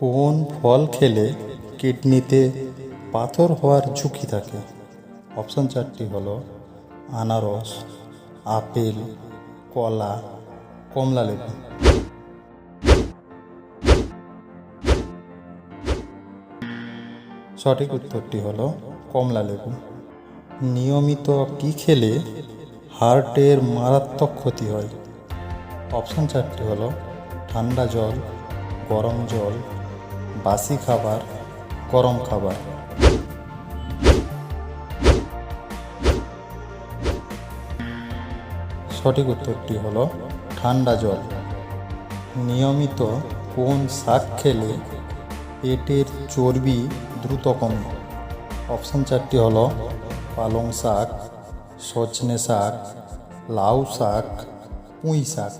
কোন ফল খেলে কিডনিতে পাথর হওয়ার ঝুঁকি থাকে? অপশন চারটি হলো আনারস, আপেল, কলা, কমলা লেবু। সঠিক উত্তরটি হলো কমলা লেবু। নিয়মিত কি খেলে হার্টের মারাত্মক ক্ষতি হয়? অপশন চারটি হলো ঠান্ডা জল, গরম জল বাসি খাবার, গরম খাবার। সঠিক উত্তরটি হল ঠান্ডা জল। নিয়মিত কোন শাক খেলে পেটের চর্বি দ্রুত কমে? অপশন চারটি হল পালং শাক, সজনে শাক, লাউ শাক, পুঁই শাক।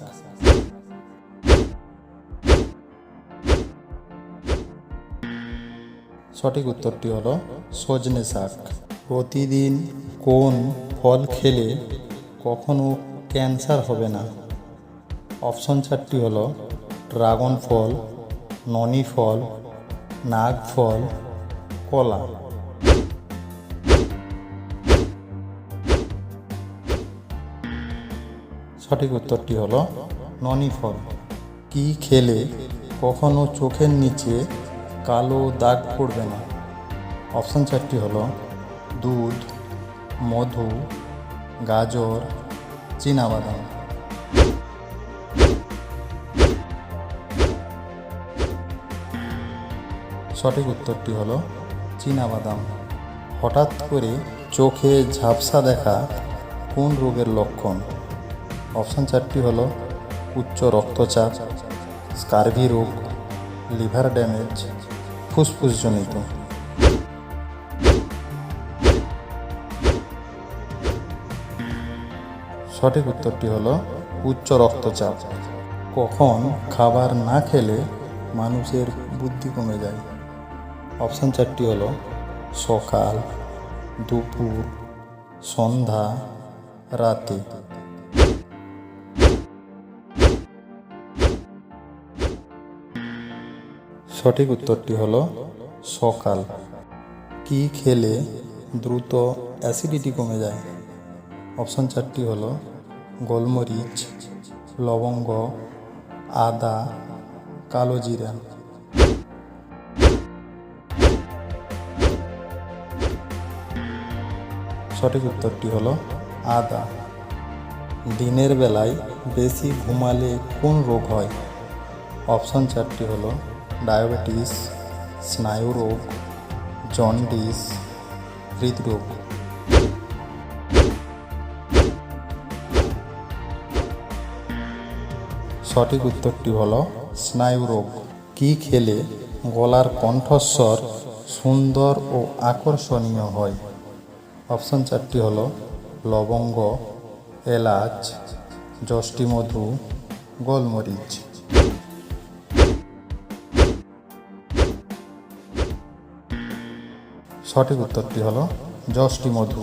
সঠিক উত্তরটি হলো সজনে শাক। প্রতিদিন কোন ফল খেলে কখনো ক্যান্সার হবে না? অপশন চারটি হলো ড্রাগন ফল, ননি ফল, নাগ ফল, কলা। সঠিক উত্তরটি হলো ননি ফল। কি খেলে কখনো চোখের নিচে কালো দাগ পড়বে না। অপশান চারটি হলো দুধ, মধু, গাজর, চীনাবাদাম। সঠিক উত্তরটি হলো চীনাবাদাম। হঠাৎ করে চোখে ঝাপসা দেখা কোন রোগের লক্ষণ? অপশান চারটি হলো উচ্চ রক্তচাপ, স্কার্ভি রোগ, লিভার ড্যামেজ ফুসফুসজনিত সঠিক উত্তরটি হলো উচ্চ রক্তচাপ। কখন খাবার না খেলে মানুষের বুদ্ধি কমে যায়? অপশান চারটি হলো সকাল, দুপুর, সন্ধ্যা, রাতে। সঠিক উত্তরটি হলো সকাল। কি খেলে দ্রুত অ্যাসিডিটি কমে যায়? অপশন চারটি হলো গোলমরিচ, লবঙ্গ, আদা, কালো জিরা। সঠিক উত্তরটি হলো আদা। দিনের বেলায় বেশি ঘুমালে কোন রোগ হয়? অপশন চারটি হলো ডায়াবেটিস, স্নায়ু রোগ, জন্ডিস, হৃদরোগ। সঠিক উত্তরটি হলো স্নায়ু রোগ। কি খেলে গলার কণ্ঠস্বর সুন্দর ও আকর্ষণীয় হয়? অপশন চারটি হল লবঙ্গ, এলাচ, যষ্টিমধু, গোলমরিচ। সঠিক উত্তরটি হলো যষ্টিমধু